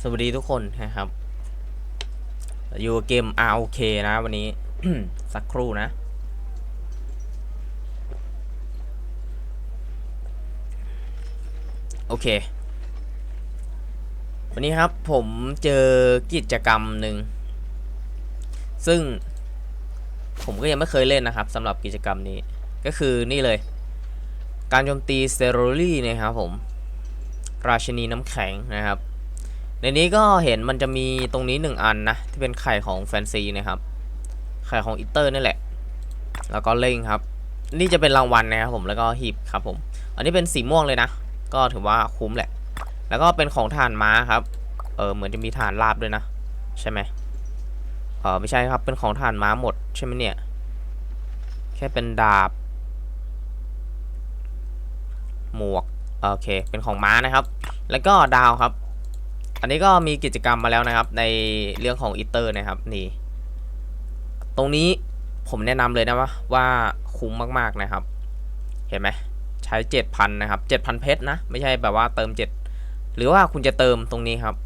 สวัสดีทุกคนนะครับ อยู่เกม ROK นะวันนี้ สักครู่นะ โอเค วันนี้ครับผมเจอกิจกรรมหนึ่ง ซึ่งผมก็ยังไม่เคยเล่นนะครับสำหรับกิจกรรมนี้ ก็คือนี่เลย การโจมตีสเตอรลี่นะครับผม ราชินีน้ำแข็งนะครับ ในนี้ก็เห็นมันจะมีตรงนี้หนึ่งอันนะ ที่เป็นไข่ของแฟนซีนะครับ ไข่ของอิตเตอร์นี่แหละ แล้วก็เล่งครับ นี่จะเป็นรางวัลนะครับผมแล้วก็หีบครับผม อันนี้เป็นสีม่วงเลยนะ ก็ถือว่าคุ้มแหละ แล้วก็เป็นของฐานม้าครับ เออเหมือนจะมีฐานลาบด้วยนะ ใช่ไหมเออไม่ใช่ครับเป็นของฐานม้าหมดใช่ไหมเนี่ย แค่เป็นดาบ หมวก โอเค เป็นของม้านะครับ แล้วก็ดาวครับ อันนี้ก็มีกิจกรรมมาแล้วนะครับ ในเรื่องของอีเตอร์นะครับ นี่ ตรงนี้ผมแนะนำเลยนะว่าว่าคุ้มมากๆนะครับ เห็นไหมใช้7,000นะครับ7,000เพชรนะ ไม่ใช่แบบว่าเติม7หรือว่าคุณจะเติมตรงนี้ครับ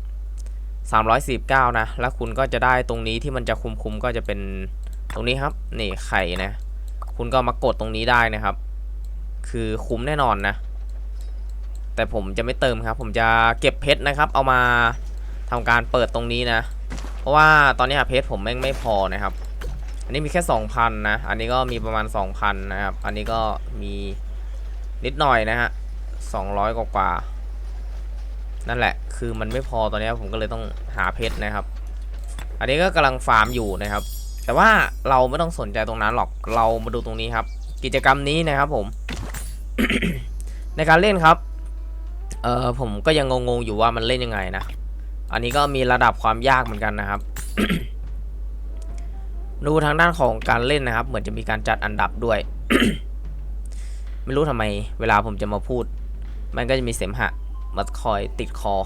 349 นะ แล้วคุณก็จะได้ตรงนี้ที่มันจะคุมๆก็จะเป็นตรงนี้ครับ นี่ไข่นะ คุณก็มากดตรงนี้ได้นะครับ คือคุ้มแน่นอนนะ แต่ผมจะไม่เติมครับ ผมจะเก็บเพชรนะครับ เอามาทำการเปิดตรงนี้นะ เพราะว่าตอนนี้เพชรผมแม่งไม่พอนะครับ อันนี้มีแค่2,000นะ อันนี้ก็มีประมาณ2,000นะครับ อันนี้ก็มีนิดหน่อยนะฮะ200กว่ากว่านั่นแหละ คือมันไม่พอตอนนี้ผมก็เลยต้องหาเพชรนะครับ อันนี้ก็กำลังฟาร์มอยู่นะครับ แต่ว่าเราไม่ต้องสนใจตรงนั้นหรอก เรามาดูตรงนี้ครับ กิจกรรมนี้นะครับผม ในการเล่นครับ เออผมก็ยังงงๆอยู่ว่ามันเล่นยังไงนะ อันนี้ก็มีระดับความยากเหมือนกันนะครับ ดูทางด้านของการเล่นนะครับ เหมือนจะมีการจัดอันดับด้วย ไม่รู้ทำไม เวลาผมจะมาพูด มันก็จะมีเสมหะมาคอยติดคอ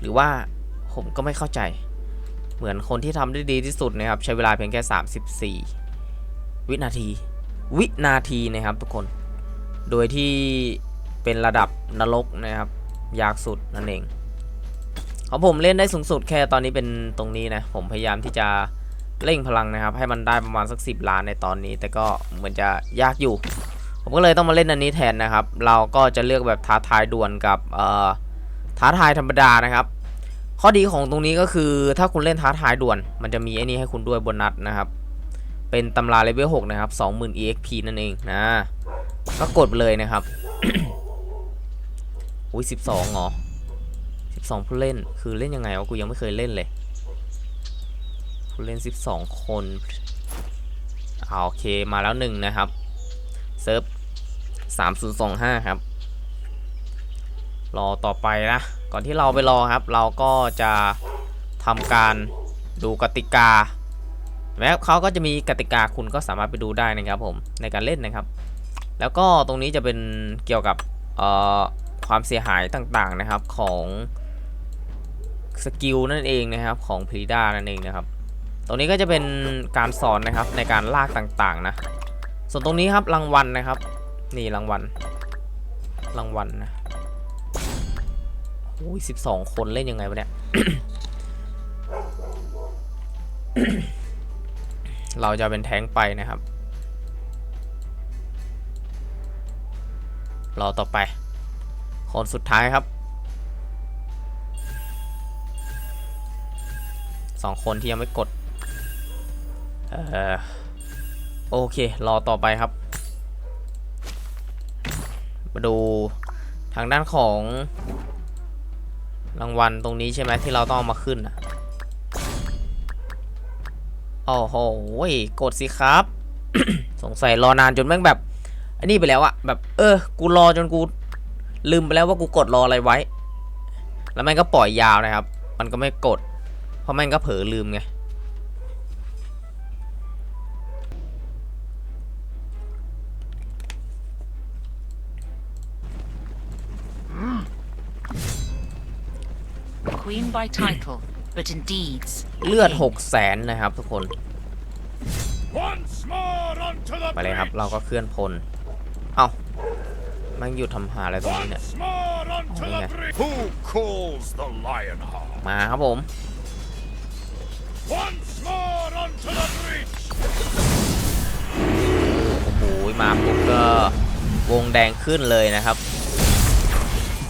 หรือว่าผมก็ไม่เข้าใจ เหมือนคนที่ทำได้ดีที่สุดนะครับ ใช้เวลาเพียงแค่ 34 วินาที วินาทีนะครับทุกคน โดยที่เป็นระดับนรกนะครับ ยากสุดนั่นเองของผมเล่นได้สูงสุดแค่ตอนนี้เป็นตรงนี้นะ ผมพยายามที่จะเร่งพลังนะครับ ให้มันได้ประมาณสัก 10 ล้านในตอนนี้ แต่ก็เหมือนจะยากอยู่ ผมก็เลยต้องมาเล่นอันนี้แทนนะครับ เราก็จะเลือกแบบท้าทายด่วนกับเอ่อท้าทายธรรมดานะครับ ข้อดีของตรงนี้ก็คือถ้าคุณเล่นท้าทายด่วน มันจะมีไอ้นี่ให้คุณด้วยโบนัสนะครับ เป็นตำราเลเวล6นะครับ 20,000 EXP นั่นเองนะ ก็กดเลยนะครับ อุ้ยสิบสองเหรอสิบสองผู้เล่นคือเล่นยังไงวะกูยังไม่เคยเล่นเลย ผู้เล่นสิบสองคนอาโอเคมาแล้วหนึ่งนะครับ เซิร์ฟสามศูนย์สองห้าครับ รอต่อไปนะ ก่อนที่เราไปรอครับ เราก็จะทำการดูกติกาแม้เขาก็จะมีกติกาคุณก็สามารถไปดูได้นะครับผมในการเล่นนะครับ แล้วก็ตรงนี้จะเป็นเกี่ยวกับเอ่อ ความเสียหายต่างๆนะครับของสกิลนั่นเองนะครับของพรีด้านั่นเองนะครับ ตรงนี้ก็จะเป็นการสอนนะครับในการลากต่างๆนะ ส่วนตรงนี้ครับรางวัลนะครับ นี่รางวัลรางวัลนะโอ้ยสิบสองคนเล่นยังไงวะเนี่ย เราจะเป็นแท้งไปนะครับ รอต่อไป คนสุดท้ายครับสองคนที่ยังไม่กด เออโอเค รอต่อไปครับ มาดูทางด้านของ รางวัลตรงนี้ใช่ไหมที่เราต้องเอามาขึ้นอะโอ้โหกดสิครับ สงสัยรอนานจนแม่งแบบ อันนี้ไปแล้วอะแบบ เออ กูรอจนกู ลืมไปแล้วว่ากูกดรออะไรไว้ แล้วแม่งก็ปล่อยยาวนะครับ มันก็ไม่กด เพราะแม่งก็เผลอลืมไง Queen by title, but in deeds. เลือด6 0แสนนะครับทุกคน Once more onto the ไปเลยครับ bridge. เราก็เคลื่อนพลเอ้าแม่งหยุดทำหาอะไรตรงนี้เนี่ย Once more onto onto Yeah. the breach. Who calls the lion heart? มาครับผม Once more onto the breach. โอ้โหมาปุ๊บก็วงแดงขึ้นเลยนะครับ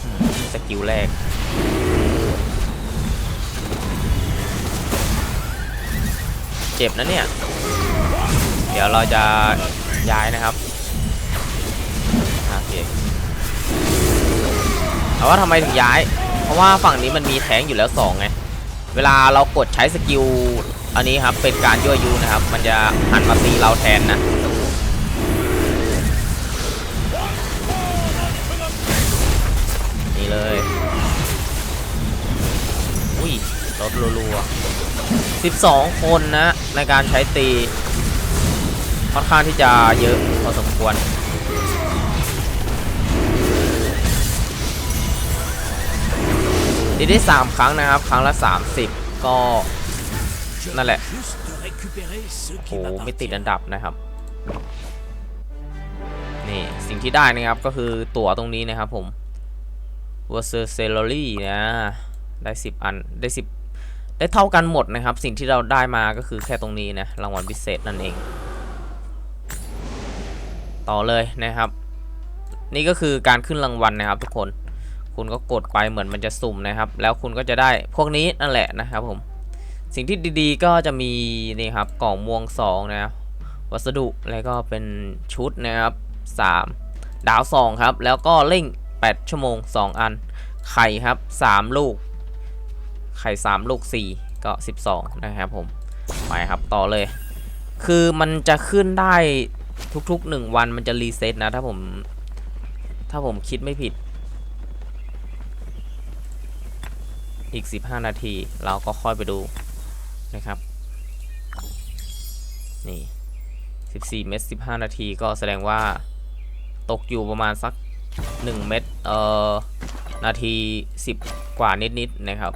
อืมสกิลแรกเจ็บนะเนี่ย เดี๋ยวเราจะย้ายนะครับ เอาว่าทำไมถึงย้าย เพราะว่าฝั่งนี้มันมีแทงอยู่แล้วสองไง เวลาเรากดใช้สกิลอันนี้ครับเป็นการยั่วยุนะครับ มันจะหันมาตีเราแทนนะนี่เลยอุ้ยรถรัวๆ12 คนนะในการใช้ตีค่อนข้างที่จะเยอะพอสมควร ตีได้ 3 ครั้งนะครับ ครั้งละ 30 ก็นั่นแหละโอ้โหไม่ติดอันดับนะครับ นี่สิ่งที่ได้นะครับก็คือตั๋วตรงนี้นะครับผม versus salary นะ ได้ 10 อันได้ 10 ได้เท่ากันหมดนะครับ สิ่งที่เราได้มาก็คือแค่ตรงนี้นะ รางวัลพิเศษนั่นเอง ต่อเลยนะครับ นี่ก็คือการขึ้นรางวัลนะครับทุกคน คุณก็กดไปเหมือนมันจะสุ่มนะครับ แล้วคุณก็จะได้พวกนี้นั่นแหละนะครับผม สิ่งที่ดีๆก็จะมีนี่ครับกล่องม่วง2นะครับวัสดุแล้วก็เป็นชุดนะครับ 3 ดาว 2 ครับ แล้วก็เร่ง 8 ชั่วโมง 2 อัน ไข่ครับ 3 ลูก ไข่ 3 ลูก 4 ก็ 12 นะครับผม ไปครับต่อเลย คือมันจะขึ้นได้ทุกๆ 1 วันมันจะรีเซ็ตนะ ถ้าผม ถ้าผมคิดไม่ผิด อีก 15 นาที เราก็ค่อยไปดูนะครับ นี่ 14 เมตร 15 นาทีก็แสดงว่าตกอยู่ประมาณสัก 1 เมตรเอ่อนาที 10 กว่านิดๆนะครับ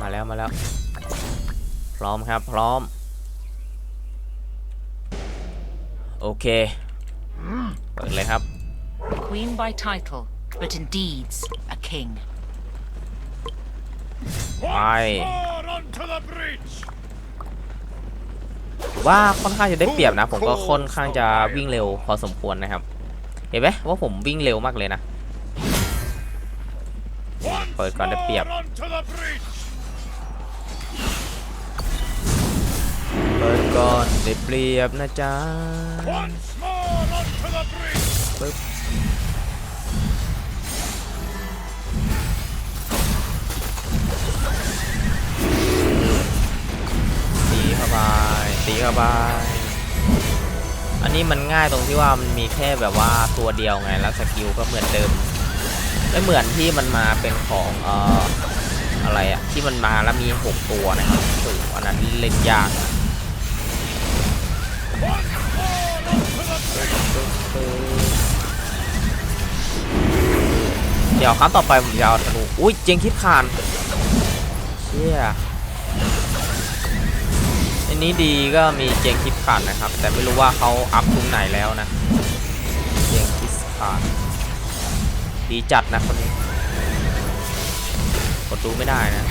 มาแล้วมาแล้ว พร้อมครับพร้อม โอเค เปิดเลยครับ Queen by title, but in deeds a king. Aye. Once more onto the breach. ว่าค่อนข้างจะได้เปรียบนะ ผมก็ค่อนข้างจะวิ่งเร็วพอสมควรนะครับ เห็นไหมว่าผมวิ่งเร็วมากเลยนะ Once Ôi, còn đẹp more đẹp. onto the breach. เปิดก่อนได้เปรียบนะจ๊ะ Once more onto the breach. ปึ๊บาไปตีเข้าไปอันนี้มันง่ายตรงที่ว่ามันมีแค่แบบว่าตัวเดียวไงแล้วสกิลก็เหมือนเดิมไม่เหมือนที่มันมาเป็นของเอ่ออะไรอะที่มันมาแล้วมี6ตัวนะครับโอ้โหอันนั้นเล่นยากเดี๋ยวครั้งต่อไปผมจะเอาธนูอุ้ยเจงคิดคานเชี่ย นนี้ดีก็มีเจงคิดคานนะครับ แต่ไม่รู้ว่าเขาอัพทุงไหนแล้วนะ เจงคิดคานดีจัดนะคนนี้ กดดูไม่ได้นะ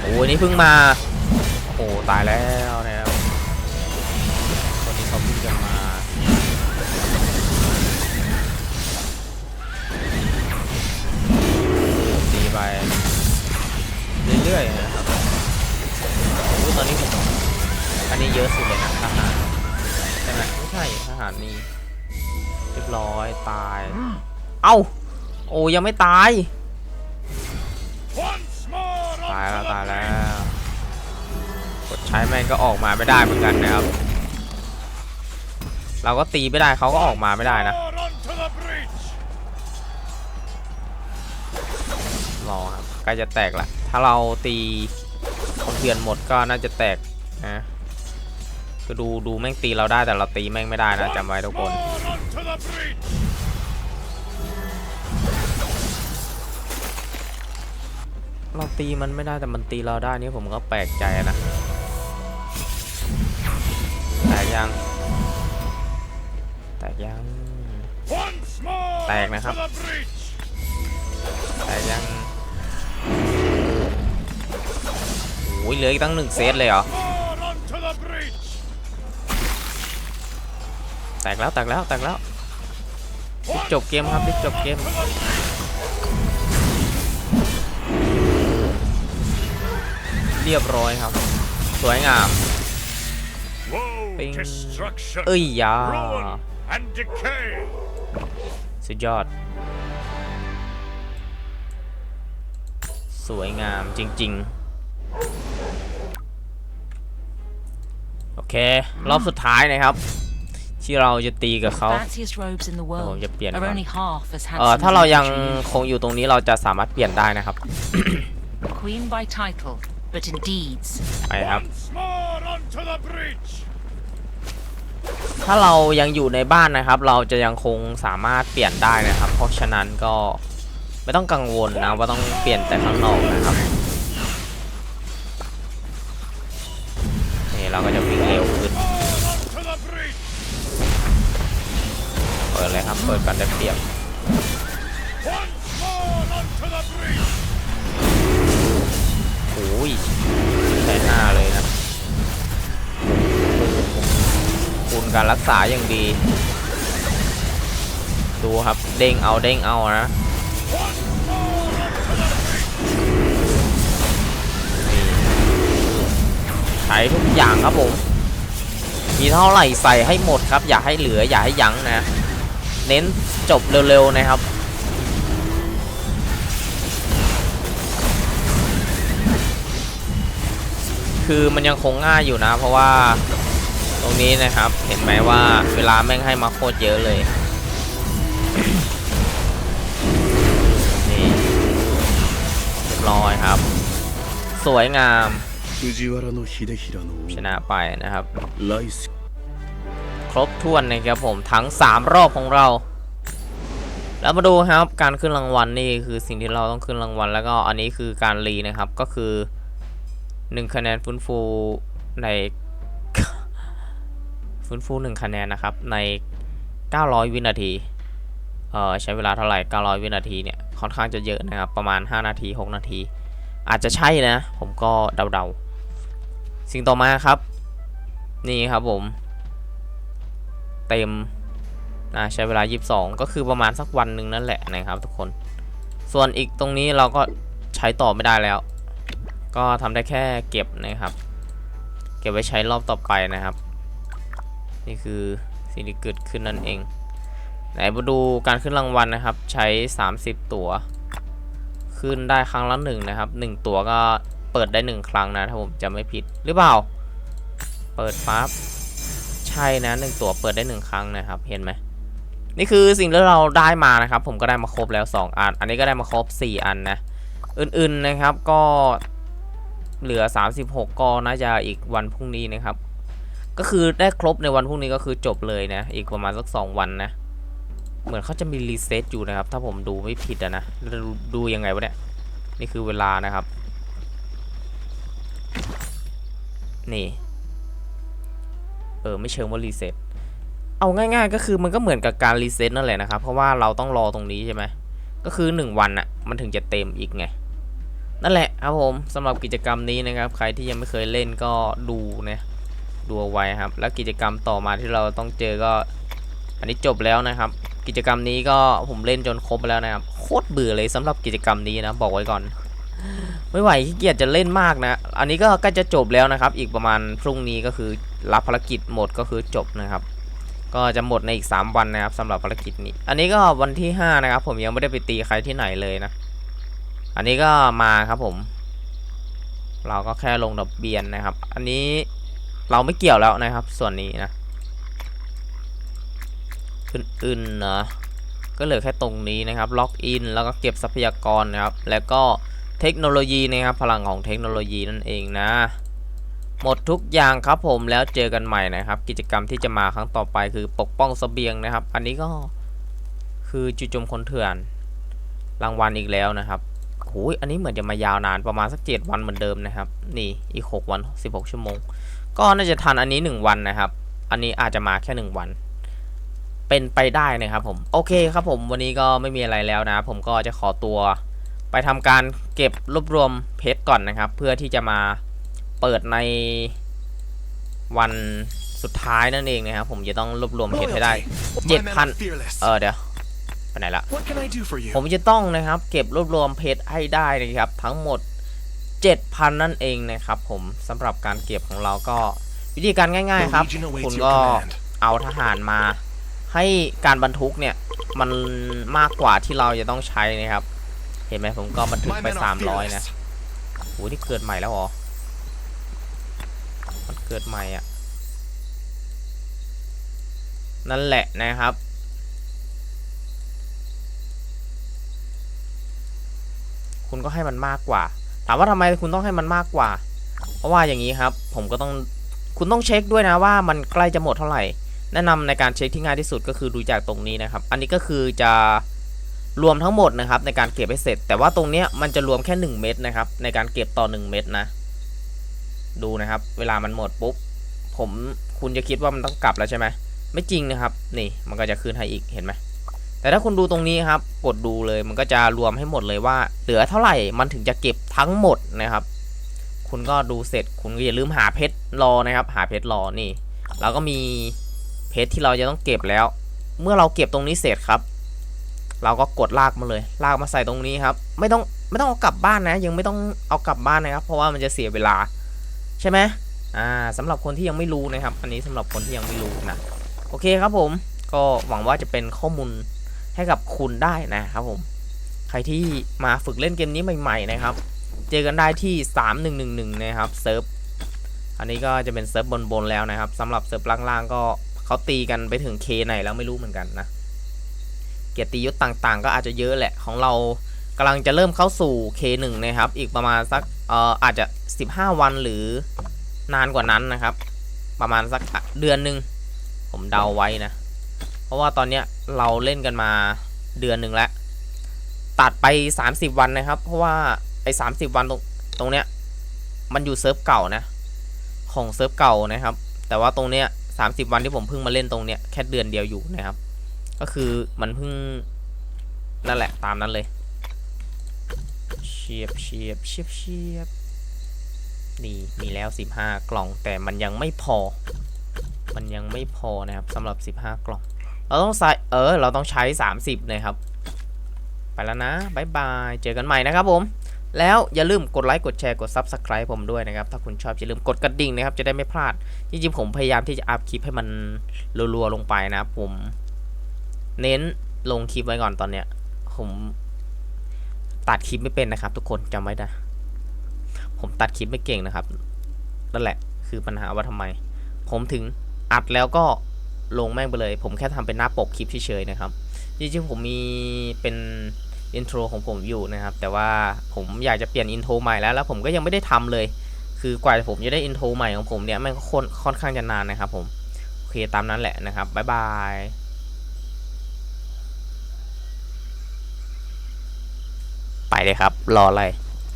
โอ้ยนี่เพิ่งมา โอ้โหตายแล้วเนะ เรื่อยๆนะครับโอ้ตอนนี้ผมอันนี้เยอะสุดเลยนะทหารใช่ไหมไม่ใช่ทหารนี่เรียบร้อยตาย เอ้า โอ้ยังไม่ตาย ตายแล้วตายแล้ว กดใช้แม่งก็ออกมาไม่ได้เหมือนกันนะครับ เราก็ตีไม่ได้เขาก็ออกมาไม่ได้นะรอครับใกล้จะแตกละาเราตีคนเถื่อนหมดก็น่าจะแตกนะคือดูดูแม่งตีเราได้แต่เราตีแม่งไม่ได้นะจำไว้ทุกคน More onto the breach. รเราตีมันไม่ได้แต่มันตีเราได้นี่ผมก็แปลกใจนะแตกยัง แตกยัง Once more Tag to nè, hấp. the breach. แตกยัง อ้ยเหลืออีกตั้งหนึ่งเซตเลยเหรอ แตกแล้วแตกแล้วแตกแล้ว Once จบเกมครับรีบจบเกม เรียบร้อยครับ สวยงาม Woe, Bing. destruction, เอ้ยยาสุดยอด สวยงามจริง ๆ โอเค รอบสุดท้ายนะครับ ที่เราจะตีกับเขา Fanciest robes in the ผม world จะเปลี่ยน are ก่อน only half as เอ่อ handsome ถ้า as เรา the ยัง Adrian. คงอยู่ตรงนี้เราจะสามารถเปลี่ยนได้นะครับ Queen by title, but in deeds. ไปครับ Once more onto the breach. ถ้าเรายังอยู่ในบ้านนะครับ เราจะยังคงสามารถเปลี่ยนได้นะครับ เพราะฉะนั้นก็ไม่ต้องกังวลนะว่าต้องเปลี่ยนแต่ข้างนอกนะครับ เปิดกันได้เปรียบโอ้ยใช้หน้าเลยนะ คุณการรักษาอย่างดี ดูครับเด้งเอาเด้งเอานะใช้ทุกอย่างครับผม มีเท่าไหร่ใส่ให้หมดครับ อย่าให้เหลืออย่าให้ยั้งนะ เน้นจบเร็วๆนะครับ คือมันยังคงง่ายอยู่นะ เพราะว่าตรงนี้นะครับ เห็นไหมว่าเวลาแม่งให้มาโคตรเยอะเลยนี่เรียบร้อยครับ สวยงามชนะไปนะครับ รบถ้วนนะครับผมทั้ง 3 รอบของเรา แล้วมาดูครับการขึ้นรางวัลนี่คือสิ่งที่เราต้องขึ้นรางวัล แล้วก็อันนี้คือการรีนะครับก็คือ 1 คะแนนฟื้นฟูในฟื้นฟู 1 คะแนนนะครับใน 900 วินาทีเออใช้เวลาเท่าไหร่ 900 วินาทีเนี่ยค่อนข้างจะเยอะนะครับประมาณ 5 นาที 6 นาที อาจจะใช่นะ ผมก็เดาๆ สิ่งต่อมาครับ นี่ครับผม เต็มนะใช้เวลา 22 ก็คือประมาณสักวันหนึ่งนั่นแหละนะครับทุกคน ส่วนอีกตรงนี้เราก็ใช้ต่อไม่ได้แล้ว ก็ทำได้แค่เก็บนะครับ เก็บไว้ใช้รอบต่อไปนะครับ นี่คือสิ่งที่เกิดขึ้นนั่นเอง ไหนมาดูการขึ้นรางวัลนะครับ ใช้ 30 ตัวขึ้นได้ครั้งละหนึ่งนะครับ 1 ตัวก็เปิดได้ 1 ครั้งนะถ้าผมจะไม่ผิดหรือเปล่า เปิดปั๊บ ช่นะหนึ่งตัวเปิดได้หนึ่งครั้งนะครับ เห็นไหมนี่คือสิ่งที่เราได้มานะครับ ผมก็ได้มาครบแล้ว 2 อัน อันนี้ก็ได้มาครบ 4 อันนะ อื่นๆนะครับก็เหลือ 36ก็น่าจะอีกวันพรุ่งนี้นะครับ ก็คือได้ครบในวันพรุ่งนี้ก็คือจบเลยนะ อีกประมาณสัก 2 วันนะ เหมือนเขาจะมีรีเซ็ตอยู่นะครับ ถ้าผมดูไม่ผิดอะนะดูดูยังไงวะเนี่ยนี่คือเวลานะครับ นี่ ออไม่เชิงว่ารีเซ็ตเอาง่ายๆ ก็คือมันก็เหมือนกับการรีเซ็ตนั่นแหละนะครับ เพราะว่าเราต้องรอตรงนี้ใช่ไหมก็คือ 1 วันอะมันถึงจะเต็มอีกไง นั่นแหละครับผมสำหรับกิจกรรมนี้นะครับ ใครที่ยังไม่เคยเล่นก็ดูนะดูเอาไว้ครับ แล้วกิจกรรมต่อมาที่เราต้องเจอก็ อันนี้จบแล้วนะครับ กิจกรรมนี้ก็ผมเล่นจนครบแล้วนะครับโคตรเบื่อเลยสำหรับกิจกรรมนี้นะบอกไว้ก่อน ไม่ไหวขี้เกียจจะเล่นมากนะ อันนี้ก็ใกล้จะจบแล้วนะครับ อีกประมาณพรุ่งนี้ก็คือ รับภารกิจหมดก็คือจบนะครับ ก็จะหมดในอีก 3 วันนะครับสำหรับภารกิจนี้ อันนี้ก็วันที่ 5 นะครับ ผมยังไม่ได้ไปตีใครที่ไหนเลยนะ อันนี้ก็มาครับผม เราก็แค่ลงดอกเบียนนะครับ อันนี้เราไม่เกี่ยวแล้วนะครับ ส่วนนี้นะอื่นๆนะก็เหลือแค่ตรงนี้นะครับ ล็อกอิน แล้วก็เก็บทรัพยากรนะครับ แล้วก็เทคโนโลยีนะครับ พลังของเทคโนโลยีนั่นเองนะ หมดทุกอย่างครับผมแล้วเจอกันใหม่นะครับ กิจกรรมที่จะมาครั้งต่อไปคือปกป้องเสบียงนะครับ อันนี้ก็คือจุจมคนเถื่อน รางวัลอีกแล้วนะครับโอ้ยอันนี้เหมือนจะมายาวนานประมาณสักเจ็ดวันเหมือนเดิมนะครับ นี่อีกหกวันสิบหกชั่วโมง ก็น่าจะทันอันนี้หนึ่งวันนะครับ อันนี้อาจจะมาแค่หนึ่งวัน เป็นไปได้นะครับผม โอเคครับผมวันนี้ก็ไม่มีอะไรแล้วนะ ผมก็จะขอตัว ไปทำการเก็บรวบรวมเพชรก่อนนะครับ เพื่อที่จะมา เปิดในวันสุดท้ายนั่นเองนะครับ ผมจะต้องรวบรวมเพชรให้ได้ My เจ็ด men พัน are fearless. เออเดี๋ยวไปไหนละ What can I do for you? ผมจะต้องนะครับ เก็บรวบรวมเพชรให้ได้นะครับ ทั้งหมด 7,000 นั่นเองนะครับ ผมสำหรับการเก็บของเราก็วิธีการง่าย ๆ ครับ The Legion awaits คุณ your ก็ command. เอาทหารมา ให้การบรรทุกเนี่ย มันมากกว่าที่เราจะต้องใช้นะครับ เห็นไหมผมก็บรรทุก My ไป men are 300 นะ fearless. โหนี่เกิดใหม่แล้วเหรอมัน เกิดใหม่อะนั่นแหละนะครับ คุณก็ให้มันมากกว่า ถามว่าทำไมคุณต้องให้มันมากกว่า เพราะว่าอย่างนี้ครับ ผมก็ต้องคุณต้องเช็คด้วยนะว่ามันใกล้จะหมดเท่าไหร่ แนะนำในการเช็คที่ง่ายที่สุดก็คือดูจากตรงนี้นะครับ อันนี้ก็คือจะรวมทั้งหมดนะครับในการเก็บให้เสร็จ แต่ว่าตรงเนี้ยมันจะรวมแค่ 1 เม็ดนะครับในการเก็บต่อ 1 เม็ดนะ ดูนะครับ เวลามันหมดปุ๊บ ผมคุณจะคิดว่ามันต้องกลับแล้วใช่ไหมไม่จริงนะครับ นี่มันก็จะคืนให้อีกเห็นไหมแต่ถ้าคุณดูตรงนี้ครับ กดดูเลยมันก็จะรวมให้หมดเลยว่า เหลือเท่าไหร่มันถึงจะเก็บทั้งหมดนะครับ คุณก็ดูเสร็จคุณก็อย่าลืมหาเพชรรอนะครับ หาเพชรรอนี่เราก็มีเพชรที่เราจะต้องเก็บแล้ว เมื่อเราเก็บตรงนี้เสร็จครับ เราก็กดลากมาเลย ลากมาใส่ตรงนี้ครับ ไม่ต้องไม่ต้องเอากลับบ้านนะ ยังไม่ต้องเอากลับบ้านนะครับ เพราะว่ามันจะเสียเวลา ใช่ไหมอ่าสำหรับคนที่ยังไม่รู้นะครับ อันนี้สำหรับคนที่ยังไม่รู้นะโอเคครับผมก็หวังว่าจะเป็นข้อมูลให้กับคุณได้นะครับผม ใครที่มาฝึกเล่นเกมนี้ใหม่ๆนะครับ เจอกันได้ที่ 3111 นะครับเซิร์ฟอันนี้ก็จะเป็นเซิร์ฟบนๆแล้วนะครับสำหรับเซิร์ฟล่างๆ ก็เขาตีกันไปถึงเคไหนแล้วไม่รู้เหมือนกันนะเกียรติยศต่างๆ ก็อาจจะเยอะแหละของเรากำลังจะเริ่มเข้าสู่ K1 นะครับ อีกประมาณสัก เอ่ออาจจะ 15 วันหรือนานกว่านั้นนะครับ ประมาณสักเดือนหนึ่งผมเดาไว้นะ เพราะว่าตอนเนี้ยเราเล่นกันมาเดือนหนึ่งแล้ว ตัดไป 30 วันนะครับ เพราะว่าไอ้30วันตรงตรงเนี้ยมันอยู่เซิร์ฟเก่านะ ของเซิร์ฟเก่านะครับ แต่ว่าตรงเนี้ย30วันที่ผมเพิ่งมาเล่นตรงเนี้ยแค่เดือนเดียวอยู่นะครับ ก็คือมันเพิ่งนั่นแหละตามนั้นเลย เชียบเชียบเชียบเชียบนี่มีแล้ว 15 กล่องแต่มันยังไม่พอ มันยังไม่พอนะครับสำหรับ 15 กล่อง เราต้องใส่เออ เราต้องใช้ 30 นะครับ ไปแล้วนะบายบาย เจอกันใหม่นะครับผม แล้วอย่าลืมกดไลค์กดแชร์กด Subscribe ผมด้วยนะครับ ถ้าคุณชอบอย่าลืมกดกระดิ่งนะครับ จะได้ไม่พลาด จริงๆผมพยายามที่จะอัพคลิปให้มันรัวๆลงไปนะครับผม เน้นลงคลิปไว้ก่อนตอนเนี้ยผม ตัดคลิปไม่เป็นนะครับ ทุกคนจำไว้นะผมตัดคลิปไม่เก่งนะครับนั่นแหละคือปัญหาว่าทำไม ผมถึงอัดแล้วก็ลงแม่งไปเลย ผมแค่ทำเป็นหน้าปกคลิปเฉยๆนะครับจริงๆผมมีเป็นอินโทรของผมอยู่นะครับ แต่ว่าผมอยากจะเปลี่ยนอินโทรใหม่แล้วแล้วผมก็ยังไม่ได้ทำเลย คือกว่าผมจะได้อินโทรใหม่ของผมเนี่ยมันก็ค่อนข้างจะนานนะครับผมโอเคตามนั้นแหละนะครับบ๊ายบาย ไปเลยครับ รออะไร